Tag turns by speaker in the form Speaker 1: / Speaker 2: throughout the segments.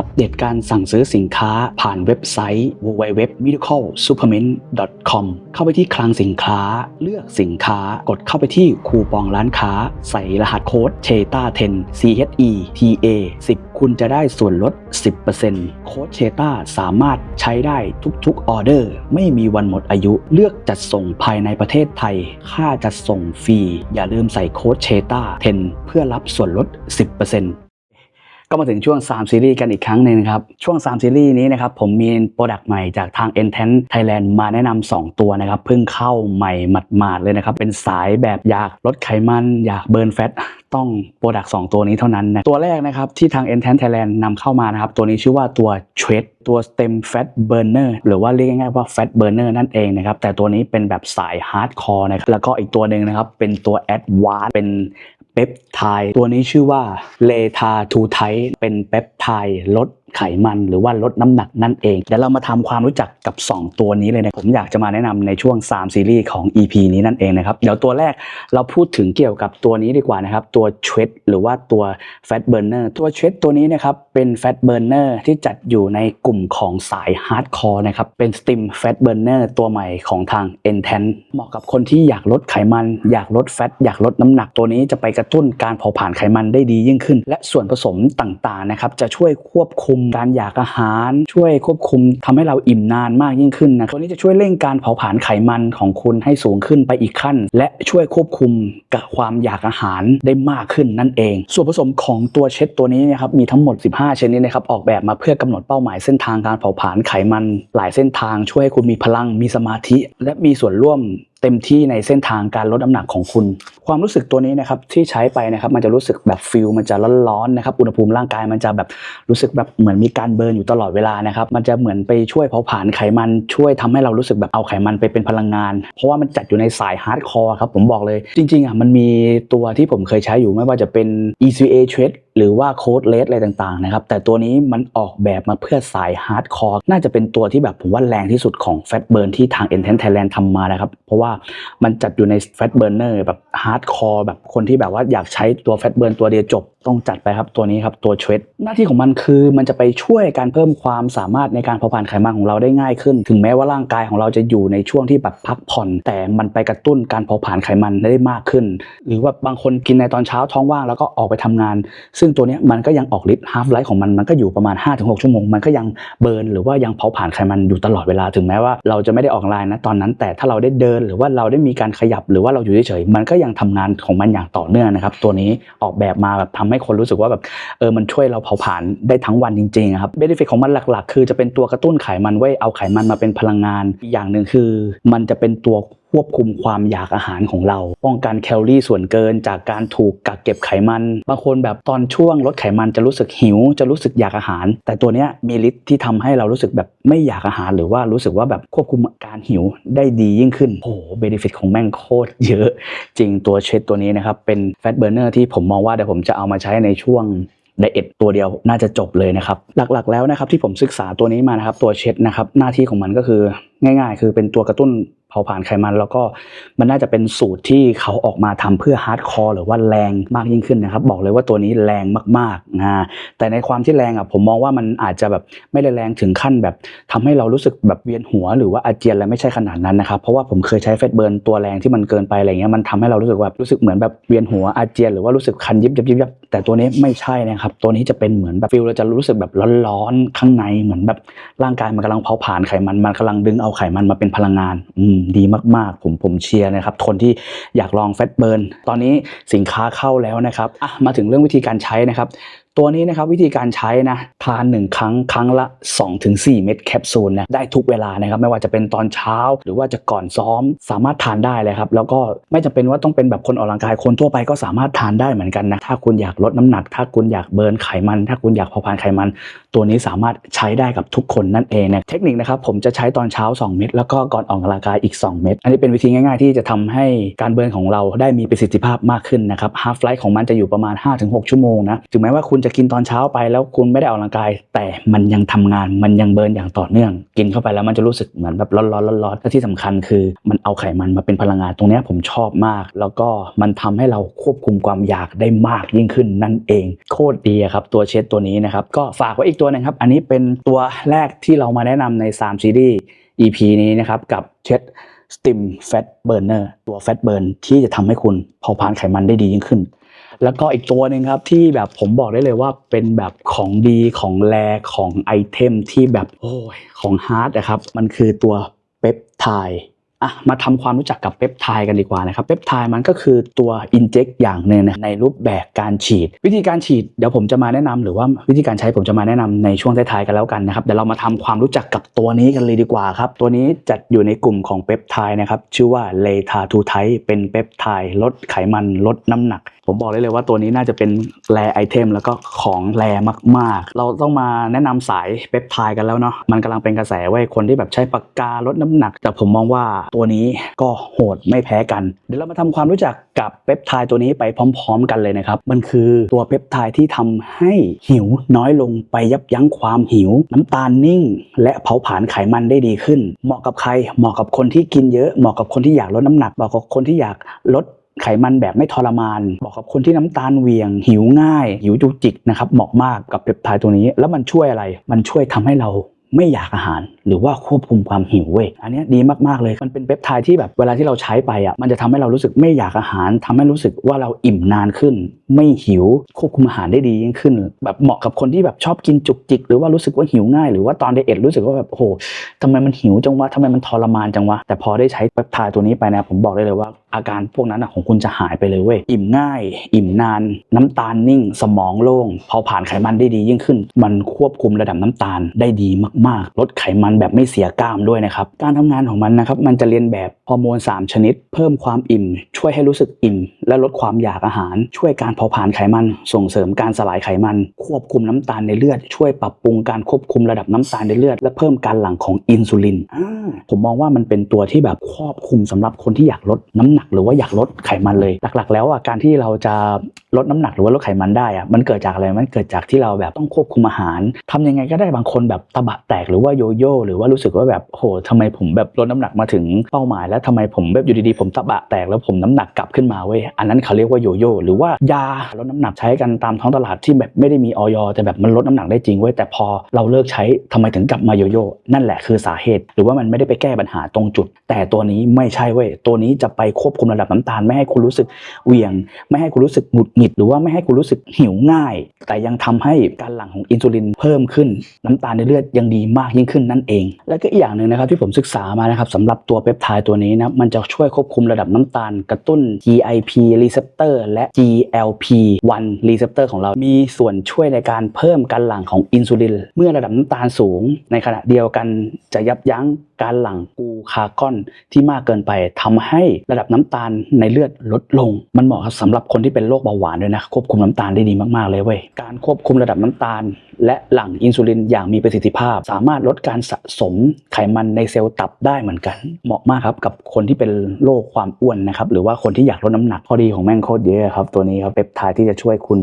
Speaker 1: อัปเดตการสั่งซื้อสินค้าผ่านเว็บไซต์ www.miraclesuperment.com เข้าไปที่คลังสินค้า เลือกสินค้ากดเข้าไปที่คูปองร้านค้า ใส่รหัสโค้ด CHETA 10 C H E T A 10 คุณจะได้ส่วนลด 10%โค้ด CHETA สามารถใช้ได้ทุกๆออเดอร์ ไม่มีวันหมดอายุเลือกจัดส่งภายในประเทศไทย ค่าจัดส่งฟรี อย่าลืมใส่โค้ด CHETA 10 เพื่อรับส่วนลด 10% ก็มาถึงช่วง 3 ซีรีส์กันอีกครั้งหนึ่งนะครับ ช่วง 3 ซีรีส์นี้นะครับผมมีโปรดักต์ใหม่จากทาง e n t e n Thailand มาแนะนำ2ตัวนะครับ เพิ่งเข้าใหม่หมาดๆเลยนะครับ เป็นสายแบบอยากลดไขมันอยากเบิร์นแฟตต้องโปรดักต์2ตัวนี้เท่านั้นนะตัวแรกนะครับที่ทาง e n t e n Thailand นำเข้ามานะครับ ตัวนี้ชื่อว่าตัว t r e d ตัว Stem Fat Burner หรือว่าเรียกง่ายๆว่า Fat Burner นั่นเองนะครับ แต่ตัวนี้เป็นแบบสาย Hardcore นะครับ แล้วก็อีกตัวหนึ่งนะครับ เป็นตัว Advanced เป็นเปปไทด์ตัวนี้ชื่อว่าเลทาทูไทเป็นเปปไทด์ลด ไขมันหรือว่าลดน้ำหนักนั่นเองเดี๋ยวเรามาทำความรู้จักกับ 2 ตัวนี้เลยนะผมอยากจะมาแนะนำในช่วง 3 ซีรีส์ของ EP นี้นั่นเองนะครับเดี๋ยวตัวแรกเราพูดถึงเกี่ยวกับตัวนี้ดีกว่านะครับตัวเชดหรือว่าตัว Fat Burner ตัวเชดตัวนี้นะครับเป็น Fat Burner ที่จัดอยู่ในกลุ่มของสาย Hardcore นะครับเป็น Stim Fat Burner ตัวใหม่ของทาง e n t e n เหมาะกับคนที่อยากลดไขมัน อยากลดแฟตอยากลดน้ำหนักตัวนี้จะไปกระตุ้นการเผาผลาญไขมันได้ดียิ่งขึ้น และส่วนผสมต่างๆนะครับจะช่วยควบคุมการอยากอาหาร ช่วยควบคุมทำให้เราอิ่มนานมากยิ่งขึ้นนะตัวนี้จะช่วยเร่งการเผาผลาญไขมันของคุณให้สูงขึ้นไปอีกขั้น และช่วยควบคุมกับความอยากอาหารได้มากขึ้นนั่นเอง ส่วนผสมของตัวเช็ดตัวนี้นะครับมีทั้งหมด 15 ชนิดนะครับออกแบบมาเพื่อกำหนดเป้าหมายเส้นทางการเผาผลาญไขมัน หลายเส้นทางช่วยให้คุณมีพลังมีสมาธิ และมีส่วนร่วมเต็มที่ในเส้นทางการลดน้ำหนักของคุณความรู้สึกตัวนี้นะครับที่ใช้ไปนะครับมันจะรู้สึกแบบฟิลมันจะร้อนๆนะครับอุณหภูมิร่างกายมันจะแบบรู้สึกแบบเหมือนมีการเบิร์นอยู่ตลอดเวลานะครับมันจะเหมือนไปช่วยเผาผลาญไขมันช่วยทำให้เรารู้สึกแบบเอาไขมันไปเป็นพลังงาน เพราะว่ามันจัดอยู่ในสายฮาร์ดคอร์ครับผมบอกเลย จริงๆอะมันมีตัวที่ผมเคยใช้อยู่ไม่ว่าจะเป็น ECA Trade หรือว่าโค้ดเลสอะไรต่างๆนะครับแต่ตัวนี้มันออกแบบมาเพื่อสายฮาร์ดคอร์น่าจะเป็นตัวที่แบบผมว่าแรงที่สุดของ Fat Burn ที่ทาง e n t e n Thailand ทำมานะครับ เพราะว่ามันจัดอยู่ใน Fat Burner แบบฮาร์ดคอร์แบบคนที่แบบว่าอยากใช้ตัวแฟตเบิร์นตัวเดียวจบต้องจัดไปครับตัวนี้ครับตัวเทรดหน้าที่ของมันคือมันจะไปช่วยการเพิ่มความสามารถในการเผาผลาญไขมันของเราได้ง่ายขึ้น ถึงแม้ว่าร่างกายของเราจะอยู่ในช่วงที่แบบพักผ่อน แต่มันไปกระตุ้นการเผาผลาญไขมันได้มากขึ้น หรือว่าบางคนกินในตอนเช้าท้องว่างแล้วก็ออกไปทำงาน ซึ่งตัวนี้มันก็ยังออกฤทธิ์ฮาร์ฟไลฟ์ของมันมันก็อยู่ประมาณ 5-6 ชั่วโมง มันก็ยังเบิร์นหรือว่ายังเผาผลาญไขมันอยู่ตลอดเวลาถึงแม้ว่าเราจะไม่ได้ออกไลน์นะตอนนั้น แต่ถ้าเราได้เดินหรือว่าเราได้มีการขยับหรือว่าเราอยู่เฉยๆมันก็ยังทำงานของมันอย่างต่อเนื่องนะครับตัวนี้ออกแบบมาแบบทำให้คนรู้สึกว่าแบบเออมันช่วยเราเผาผลาญได้ทั้งวันจริงๆครับเบนฟิตของมันหลักๆ คือจะเป็นตัวกระตุ้นไขมันไว้เอาไขมันมาเป็นพลังงานอีกอย่างหนึ่งคือ มันจะเป็นตัว ควบคุมความอยากอาหารของเรา ป้องกันแคลอรี่ส่วนเกิน จากการถูกกักเก็บไขมัน บางคนแบบตอนช่วงลดไขมันจะรู้สึกหิว จะรู้สึกอยากอาหาร แต่ตัวเนี้ยมีฤทธิ์ที่ทำให้เรารู้สึกแบบไม่อยากอาหาร หรือว่ารู้สึกว่าแบบควบคุมการหิวได้ดียิ่งขึ้นโอ้โหเบนฟิตของแม่งโคตรเยอะ จริงตัวเชดตัวนี้นะครับเป็นแฟตเบอร์เนอร์ที่ผมมองว่าเดี๋ยวผมจะเอามาใช้ในช่วงไดเอทตัวเดียวน่าจะจบเลยนะครับ หลักๆแล้วนะครับที่ผมศึกษาตัวนี้มานะครับตัวเช็ดนะครับหน้าที่ของมันก็คือง่าย ๆ คือเป็นตัวกระตุ้น เผาผลาญไขมัน แล้วก็มันน่าจะเป็นสูตรที่เขาออกมาทำเพื่อฮาร์ดคอร์หรือว่าแรงมากยิ่งขึ้นนะครับ บอกเลยว่าตัวนี้แรงมากๆนะแต่ในความที่แรงอะผมมองว่ามันอาจจะแบบไม่ได้แรงถึงขั้นแบบทำให้เรารู้สึกแบบเวียนหัว หรือว่าอาเจียนอะไรไม่ใช่ขนาดนั้นนะครับเพราะว่าผมเคยใช้เฟสเบิร์นตัวแรงที่มันเกินไปอะไรเงี้ยมันทำให้เรารู้สึกแบบรู้สึกเหมือนแบบเวียนหัวอาเจียนหรือว่ารู้สึกคันยิบยิบยิบยิบ แต่ตัวนี้ไม่ใช่นะครับ ตัวนี้จะเป็นเหมือนแบบฟิลเราจะรู้สึกแบบร้อนๆข้างในเหมือนแบบร่างกายมันกำลังเผาผลาญไขมันมันกำลังดึงเอาไขมันมาเป็นพลังงานอืมดีมากๆ ผมผมเชียร์นะครับ คนที่อยากลองแฟตเบิร์นตอนนี้สินค้าเข้าแล้วนะครับอะมาถึงเรื่องวิธีการใช้นะครับ ตัวนี้นะครับวิธีการใช้นะทานหนึ่งครั้งครั้งละ 2-4 เม็ดแคปซูลนะได้ทุกเวลานะครับไม่ว่าจะเป็นตอนเช้า หรือว่าจะก่อนซ้อมสามารถทานได้เลยครับแล้วก็ไม่จำเป็นว่าต้องเป็นแบบคนออกกำลังกายคนทั่วไปก็สามารถทานได้เหมือนกันนะถ้าคุณอยากลดน้ำหนัก ถ้าคุณอยากเบิร์นไขมัน ถ้าคุณอยากเผาผลาญไขมัน ตัวนี้สามารถใช้ได้กับทุกคนนั่นเองนะเทคนิคนะครับผมจะใช้ตอนเช้า 2 เม็ดแล้วก็ก่อนออกกำลังกายอีก 2 เม็ดอันนี้เป็นวิธีง่ายๆ ที่จะทำให้การเบิร์นของเราได้มีประสิทธิภาพมากขึ้นนะครับฮาร์ฟไลฟ์ของมันจะอยู่ประมาณ 5-6 ชั่วโมงนะถึงแม้ว่าคุณจะจะกินตอนเช้าไปแล้วคุณไม่ได้ออกกำลังกาย แต่มันยังทำงานมันยังเบิร์นอย่างต่อเนื่อง กินเข้าไปแล้วมันจะรู้สึกเหมือนแบบร้อนๆร้อนๆและที่สำคัญคือ มันเอาไขมันมาเป็นพลังงานตรงนี้ผมชอบมาก แล้วก็มันทำให้เราควบคุมความอยากได้มากยิ่งขึ้นนั่นเอง โคตรดีครับตัวเช็ดตัวนี้นะครับก็ฝากไว้อีกตัวหนึงครับอันนี้เป็นตัวแรกที่เรามาแนะนำใน3ซีรีส์ EP นี้นะครับกับเช็ด Stim Fat Burner ตัว Fat Burn ที่จะทำให้คุณเผาผลาญไขมันได้ดียิ่งขึ้น แล้วก็อีกตัวหนึ่งครับที่แบบผมบอกได้เลยว่าเป็นแบบของดีของแรของไอเทมที่แบบโอ้ยของฮาร์ดนะครับมันคือตัวเปปไทด์อะมาทำความรู้จักกับเปปไทด์กันดีกว่านะครับเปปไทด์มันก็คือตัวอินเจ t อย่างหนึ่งนะในรูปแบบการฉีด วิธีการฉีดเดี๋ยวผมจะมาแนะนำหรือว่าวิธีการใช้ผมจะมาแนะนำในช่วงท้ายๆกันแล้วกันนะครับเดี๋ยวเรามาทำความรู้จักกับตัวนี้กันเลยดีกว่าครับ ตัวนี้จัดอยู่ในกลุ่มของเปปไทด์นะครับชื่อว่าเลทาทูไทเป็นเปปไทด์ลดไขมันลดน้ำหนัก ผมบอกได้เลยว่าตัวนี้น่าจะเป็นแรไอเทมแล้วก็ของแรมากๆ เราต้องมาแนะนำสายเปปไทด์กันแล้วเนาะมันกำลังเป็นกระแสไว้คนที่แบบใช้ปากกาลดน้ำหนัก แต่ผมมองว่าตัวนี้ก็โหดไม่แพ้กัน เดี๋ยวเรามาทำความรู้จักกับเปปไทด์ตัวนี้ไปพร้อม ๆ กันเลยนะครับ มันคือตัวเปปไทด์ที่ทำให้หิวน้อยลงไปยับยั้งความหิว น้ำตาลนิ่ง และเผาผลาญไขมันได้ดีขึ้น เหมาะกับใครเหมาะกับคนที่กินเยอะเหมาะกับคนที่อยากลดน้ำหนักเหมาะกับคนที่อยากลด ไขมันแบบไม่ทรมานเหมาะกับคนที่น้ำตาลเวียง หิวง่าย หิวจุกจิกนะครับเหมาะมากกับเปปไทด์ตัวนี้ แล้วมันช่วยอะไร มันช่วยทำให้เรา ไม่อยากอาหาร หรือว่าควบคุมความหิวเว้ยอันนี้ดีมากๆเลยมันเป็นเปปไทด์ที่แบบเวลาที่เราใช้ไปอะมันจะทำให้เรารู้สึกไม่อยากอาหารทำให้รู้สึกว่าเราอิ่มนานขึ้น ไม่หิวควบคุมอาหารได้ดียิ่งขึ้น แบบเหมาะกับคนที่แบบชอบกินจุกจิก หรือว่ารู้สึกว่าหิวง่าย หรือว่าตอนไดเอทรู้สึกว่าแบบโอ้โหทำไมมันหิวจังวะทำไมมันทรมานจังวะแต่พอได้ใช้เปปไทด์ตัวนี้ไปนะผมบอกได้เลยว่าอาการพวกนั้นนะของคุณจะหายไปเลยเว้ยอิ่มง่าย อิ่มนาน น้ำตาลนิ่ง สมองโล่งเผาผลาญไขมันได้ดียิ่งขึ้น มันควบคุมระดับน้ำตาลได้ดีมากลดไขมันแบบไม่เสียกล้ามด้วยนะครับ การทำงานของมันนะครับมันจะเรียนแบบฮอร์โมน 3 ชนิด เพิ่มความอิ่ม ช่วยให้รู้สึกอิ่ม และลดความอยากอาหาร ช่วยการเผาผลาญไขมัน ส่งเสริมการสลายไขมัน ควบคุมน้ำตาลในเลือด ช่วยปรับปรุงการควบคุมระดับน้ำตาลในเลือด และเพิ่มการหลั่งของอินซูลินผมมองว่ามันเป็นตัวที่แบบครอบคลุมสำหรับคนที่อยากลดน้ำหนัก หรือว่าอยากลดไขมันเลย หลักๆ แล้วอะการที่เราจะลดน้ำหนักหรือว่าลดไขมันได้อะมันเกิดจากอะไรมันเกิดจากที่เราแบบต้องควบคุมอาหารทำยังไงก็ได้บางคนแบบตะบะแตกหรือว่าโยโย่หรือว่ารู้สึกว่าแบบโหทำไมผมแบบลดน้ำหนักมาถึงเป้าหมาย แล้วทำไมผมแบบอยู่ดีๆผมตะบะแตกแล้วผมน้ำหนักกลับขึ้นมาเว้ยอันนั้นเขาเรียกว่าโยโย่หรือว่ายาลดน้ำหนักใช้กันตามท้องตลาดที่แบบไม่ได้มีออยแต่แบบมันลดน้ำหนักได้จริงเว้ยแต่พอเราเลิกใช้ทำไมถึงกลับมาโยโย่นั่นแหละคือสาเหตุ หรือว่ามันไม่ได้ไปแก้ปัญหาตรงจุด แต่ตัวนี้ไม่ใช่เว้ยตัวนี้จะไปควบคุมระดับน้ำตาลไม่ให้คุณรู้สึกเวียง ไม่ให้คุณรู้สึกหงุดหงิดหรือว่าไม่ให้คุณรู้สึกหิวง่าย แต่ยังทำให้การหลั่งของอินซูลินเพิ่มขึ้น น้ำตาลในเลือดยังดีมากยิ่งขึ้นนั่นเอง แล้วก็อีกอย่างหนึ่งนะครับที่ผมศึกษามานะครับสำหรับตัวเปปไทด์ตัวนี้นะมันจะช่วยควบคุมระดับน้ำตาลกระตุ้น GIP receptor และ GLP-1 receptor ของเรามีส่วนช่วยในการเพิ่มการหลั่งของอินซูลินเมื่อระดับน้ำตาลสูง ในขณะเดียวกันจะยับยั้ง การหลั่งกูคากอนที่มากเกินไปทำให้ระดับน้ำตาลในเลือดลดลง มันเหมาะครับสำหรับคนที่เป็นโรคเบาหวานด้วยนะควบคุมน้ำตาลได้ดีมากๆเลยเว้ยการควบคุมระดับน้ำตาล และหลั่งอินซูลินอย่างมีประสิทธิภาพ สามารถลดการสะสมไขมันในเซลล์ตับได้เหมือนกัน เหมาะมากครับกับคนที่เป็นโรคความอ้วนนะครับหรือว่าคนที่อยากลดน้ำหนักข้อดีของแม่งโคตรเยอะครับตัวนี้ครับเปปไทด์ที่จะช่วยคุณ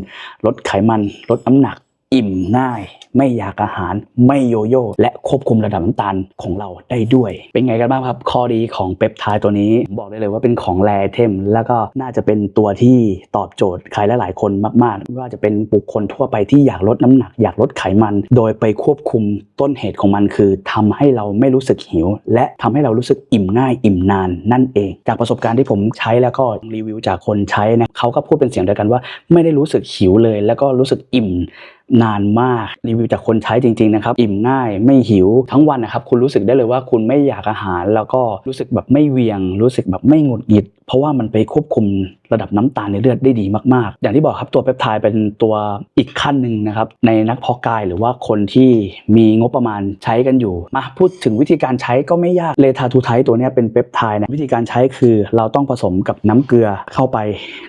Speaker 1: ลดไขมันลดน้ำหนัก อิ่มง่าย ไม่อยากอาหารไม่โยโย่และควบคุมระดับน้ำตาลของเราได้ด้วย เป็นไงกันบ้างครับ ข้อดีของเปปไทด์ตัวนี้ บอกได้เลยว่าเป็นของแรเทม แล้วก็น่าจะเป็นตัวที่ตอบโจทย์ใครหลายๆคนมากๆไม่ว่าจะเป็นบุคคลทั่วไปที่อยากลดน้ำหนัก อยากลดไขมัน โดยไปควบคุมต้นเหตุของมันคือทำให้เราไม่รู้สึกหิว และทำให้เรารู้สึกอิ่มง่าย อิ่มนานนั่นเอง จากประสบการณ์ที่ผมใช้แล้วก็รีวิวจากคนใช้นะเขาก็พูดเป็นเสียงเดียวกันว่า ไม่ได้รู้สึกหิวเลย แล้วก็รู้สึกอิ่ม นานมากรีวิวจากคนใช้จริงๆนะครับอิ่มง่ายไม่หิวทั้งวันนะครับคุณรู้สึกได้เลยว่าคุณไม่อยากอาหาร แล้วก็รู้สึกแบบไม่เวียง รู้สึกแบบไม่หงุดหงิด เพราะว่ามันไปควบคุมระดับน้ำตาลในเลือดได้ดีมากๆ อย่างที่บอกครับตัวเปปไทด์เป็นตัวอีกขั้นหนึ่งนะครับในนักเพาะกายหรือว่าคนที่มีงบประมาณใช้กันอยู่ มาพูดถึงวิธีการใช้ก็ไม่ยากเลทาทูไทตัวนี้เป็นเปปไทด์นะวิธีการใช้คือเราต้องผสมกับน้ำเกลือเข้าไป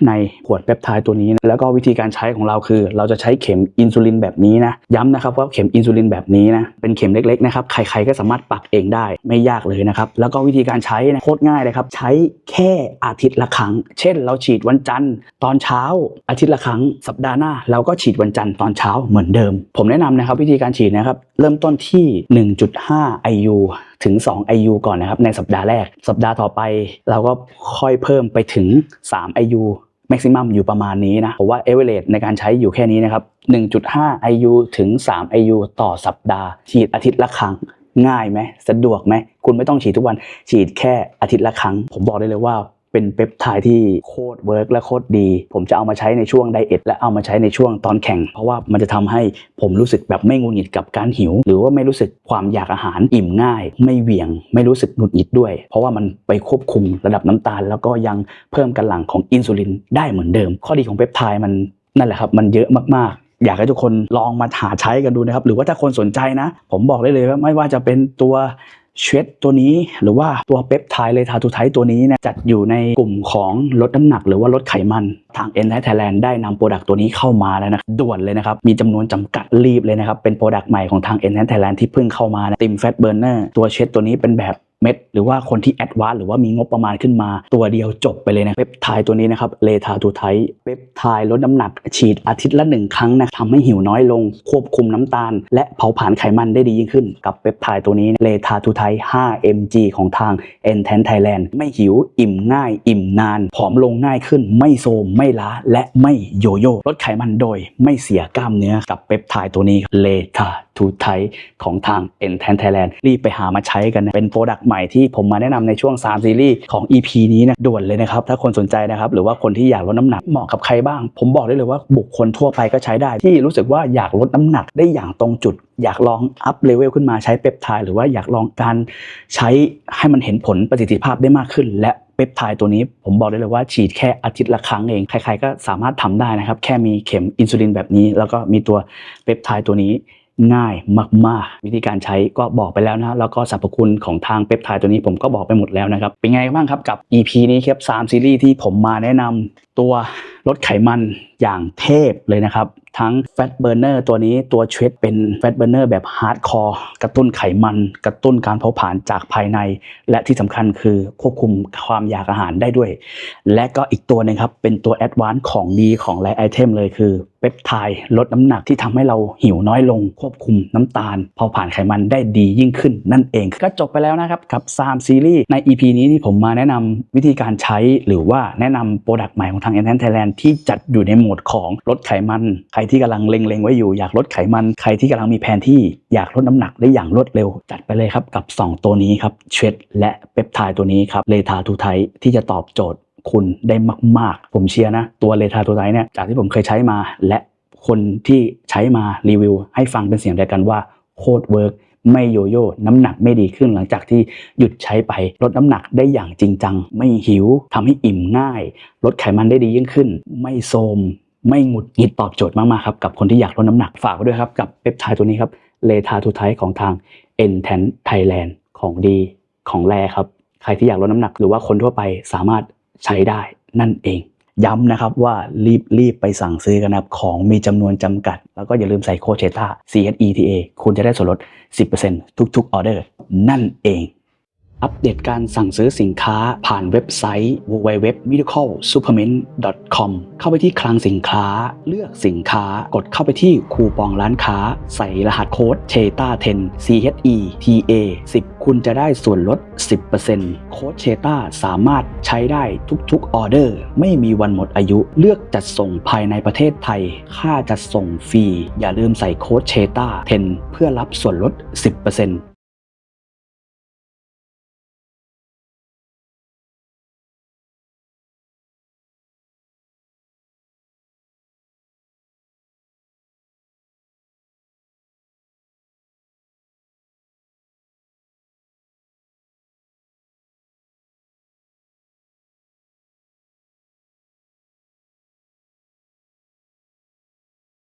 Speaker 1: ในขวดเปปไทด์ตัวนี้นะแล้วก็วิธีการใช้ของเราคือ เราจะใช้เข็มอินซูลินแบบนี้นะย้ำนะครับว่าเข็มอินซูลินแบบนี้นะเป็นเข็มเล็กๆนะครับใครๆก็สามารถปักเองได้ไม่ยากเลยนะครับแล้วก็วิธีการใช้นะโคตรง่ายเลยครับใช้แค่อาทิตย์ละครั้ง เช่น เราฉีดวันจันทร์ตอนเช้าอาทิตย์ละครั้ง สัปดาห์หน้า เราก็ฉีดวันจันทร์ตอนเช้าเหมือนเดิม ผมแนะนำนะครับวิธีการฉีดนะครับเริ่มต้นที่ 1.5 IU ถึง 2 IU ก่อนนะครับในสัปดาห์แรก สัปดาห์ต่อไป เราก็ค่อยเพิ่มไปถึง 3 IU แม็กซิมัมอยู่ประมาณนี้นะผมว่าเอเวอเรในการใช้อยู่แค่นี้นะครับ 1.5 IU ถึง 3 IU ต่อสัปดาห์ ฉีดอาทิตย์ละครั้งง่ายไหมสะดวกไหม คุณไม่ต้องฉีดทุกวัน ฉีดแค่อาทิตย์ละครั้ง ผมบอกได้เลยว่า เป็นเปปไทด์ที่โคตรเวิร์กและโคตรดี ผมจะเอามาใช้ในช่วงไดเอทและเอามาใช้ในช่วงตอนแข่ง เพราะว่ามันจะทำให้ผมรู้สึกแบบไม่งุนหงิดกับการหิว หรือว่าไม่รู้สึกความอยากอาหารอิ่มง่าย ไม่เหวี่ยง ไม่รู้สึกหงุดหงิดด้วย เพราะว่ามันไปควบคุมระดับน้ำตาล แล้วก็ยังเพิ่มกำลังของอินซูลินได้เหมือนเดิม ข้อดีของเปปไทด์มันนั่นแหละครับมันเยอะมากๆอยากให้ทุกคนลองมาหาใช้กันดูนะครับ หรือว่าถ้าคนสนใจนะ ผมบอกได้เลยว่าไม่ว่าจะเป็นตัว เชดตัวนี้หรือว่าตัวเปปไทด์เลทาทูไทตัวนี้นะจัดอยู่ในกลุ่มของลดน้ำหนักหรือว่าลดไขมัน ทางเอ็นไทยแลนด์ได้นำโปรดักต์ตัวนี้เข้ามาแล้วนะด่วนเลยนะครับ มีจำนวนจำกัดรีบเลยนะครับ เป็นโปรดักต์ใหม่ของทางเอ็นไทยแลนด์ที่เพิ่งเข้ามาติมแฟตเบอร์เนอร์ตัวเชดตัวนี้เป็นแบบ เม็ด หรือว่าคนที่แอดวานหรือว่ามีงบประมาณขึ้นมาตัวเดียวจบไปเลยนะเปปไทด์ตัวนี้นะครับเลทาทูไทเปปไทด์ลดน้ำหนักฉีดอาทิตย์ละหนึ่งครั้งนะทำให้หิวน้อยลง ควบคุมน้ำตาล และเผาผลาญไขมันได้ดียิ่งขึ้น กับเปปไทด์ตัวนี้เลทาทูไท5 mg ของทาง e n t e n Thailand ไม่หิวอิ่มง่าย อิ่มนาน ผอมลงง่ายขึ้น ไม่โซมไม่ล้าและไม่โยโย่ลดไขมันโดย ไม่เสียกล้ามเนื้อกับเปปไทด์ตัวนี้เลทา ทูไทของทาง e n t e n Thailand รีบไปหามาใช้กันนะเป็นโปรดักต์ใหม่ที่ผมมาแนะนำในช่วง 3 ซีรีส์ของ EP นี้นะด่วนเลยนะครับ ถ้าคนสนใจนะครับหรือว่าคนที่อยากลดน้ำหนักเหมาะกับใครบ้าง ผมบอกได้เลยว่าบุคคลทั่วไปก็ใช้ได้ที่รู้สึกว่าอยากลดน้ำหนักได้อย่างตรงจุดอยากลองอัพเลเวลขึ้นมาใช้เปปไทด์หรือว่าอยากลองการใช้ให้มันเห็นผลประสิทธิภาพได้มากขึ้น และเปปไทด์ตัวนี้ผมบอกได้เลยว่าฉีดแค่อาทิตย์ละครั้งเอง ใครๆก็สามารถทำได้นะครับ แค่มีเข็มอินซูลินแบบนี้ แล้วก็มีตัวเปปไทด์ตัวนี้ ง่ายมาก ๆ วิธีการใช้ก็บอกไปแล้วนะแล้วก็สรรพคุณของทางเปปไทด์ตัวนี้ผมก็บอกไปหมดแล้วนะครับ เป็นไงบ้างครับกับ EP นี้ครับ3ซีรีส์ที่ผมมาแนะนำตัวลดไขมันอย่างเทพเลยนะครับ ทั้ง Fat Burner ตัวนี้ตัวเชดเป็น Fat Burner แบบ Hardcore กระตุ้นไขมัน กระตุ้นการเผาผลาญจากภายใน และที่สำคัญคือควบคุมความอยากอาหารได้ด้วย และก็อีกตัวหนึงครับ เป็นตัว Advanced ของดีของไลไอเทมเลยคือเปปไทด์ลดน้ำหนักที่ทำให้เราหิวน้อยลง ควบคุมน้ำตาลเผาผลาญไขมันได้ดียิ่งขึ้นนั่นเอง ก็จบไปแล้วนะครับกับ3ซีรีส์ใน EP นี้ที่ผมมาแนะนำวิธีการใช้หรือว่าแนะนำโปรดักต์ใหม่ของทาง e n t e n Thailand ที่จัดอยู่ในโหมดของลดไขมันใครที่กำลังเล็งๆไว้อยู่อยากลดไขมัน ใครที่กำลังมีแผนที่อยากลดน้ำหนักได้อย่างรวดเร็ว จัดไปเลยครับกับ 2 ตัวนี้ครับเชดและเปปไทด์ตัวนี้ครับเลทาทูไทที่จะตอบโจทย์คุณได้มาก ๆ ผมเชียร์นะ ตัวเลทาตัวไทเนี่ยจากที่ผมเคยใช้มา และคนที่ใช้มารีวิว ให้ฟังเป็นเสียงเดียวกันว่าโคตรเวิร์กไม่โยโย่น้ำหนักไม่ดีขึ้นหลังจากที่หยุดใช้ไปลดน้ำหนักได้อย่างจริงจัง ไม่หิวทำให้อิ่มง่าย ลดไขมันได้ดียิ่งขึ้น ไม่โทรม ไม่หงุดหงิดตอบโจทย์มากๆครับกับคนที่อยากลดน้ำหนักฝากไว้ด้วยครับกับเปปไทด์ตัวนี้ครับเลทาทูไทของทาง e n t e n Thailand ของดีของแรครับใครที่อยากลดน้ำหนักหรือว่าคนทั่วไปสามารถใช้ได้นั่นเองย้ำนะครับว่ารีบรีบไปสั่งซื้อกันนะครับของมีจำนวนจำกัด แล้วก็อย่าลืมใส่โค้ดเชต้า CHETA คุณจะได้ส่วนลด 10%ทุกๆออเดอร์นั่นเอง อัปเดตการสั่งซื้อสินค้าผ่านเว็บไซต์ www.medicalsupplement.com เข้าไปที่คลังสินค้า เลือกสินค้ากดเข้าไปที่คูปองร้านค้า ใส่รหัสโค้ด CHETA 10 CHETA 10 คุณจะได้ส่วนลด 10%โค้ด CHETA สามารถใช้ได้ทุกๆออเดอร์ ไม่มีวันหมดอายุ เลือกจัดส่งภายในประเทศไทย ค่าจัดส่งฟรี อย่าลืมใส่โค้ด CHETA 10 เพื่อรับส่วนลด 10%